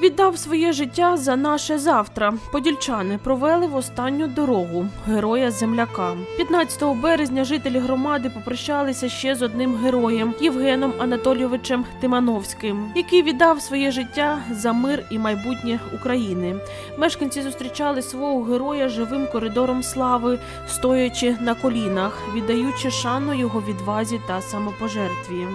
Віддав своє життя за наше завтра. Подільчани провели в останню дорогу героя земляка. 15 березня жителі громади попрощалися ще з одним героєм Євгеном Анатолійовичем Тимановським, який віддав своє життя за мир і майбутнє України. Мешканці зустрічали свого героя живим коридором слави, стоячи на колінах, віддаючи шану його відвазі та самопожертві.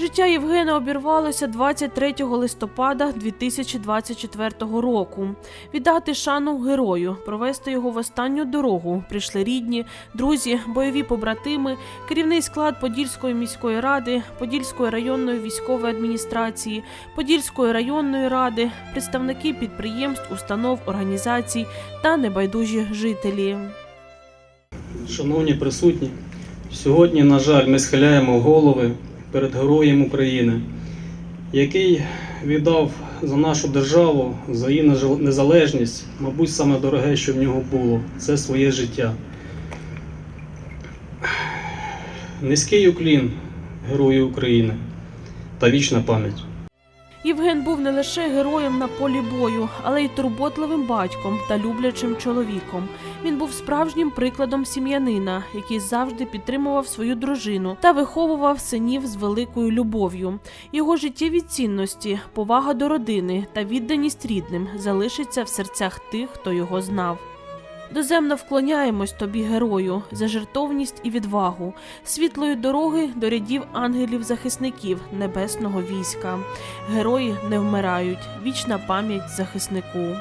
Життя Євгена обірвалося 23 листопада 2024 року. Віддати шану герою, провести його в останню дорогу. Прийшли рідні, друзі, бойові побратими, керівний склад Подільської міської ради, Подільської районної військової адміністрації, Подільської районної ради, представники підприємств, установ, організацій та небайдужі жителі. Шановні присутні, сьогодні, на жаль, ми схиляємо голови перед героєм України, який віддав за нашу державу, за її незалежність, мабуть, саме дороге, що в нього було, це своє життя. Низький уклін Герою України та вічна пам'ять. Євген був не лише героєм на полі бою, але й турботливим батьком та люблячим чоловіком. Він був справжнім прикладом сім'янина, який завжди підтримував свою дружину та виховував синів з великою любов'ю. Його життєві цінності, повага до родини та відданість рідним залишиться в серцях тих, хто його знав. Доземно вклоняємось тобі, герою, за жертовність і відвагу, світлої дороги до рядів ангелів-захисників небесного війська. Герої не вмирають. Вічна пам'ять захиснику.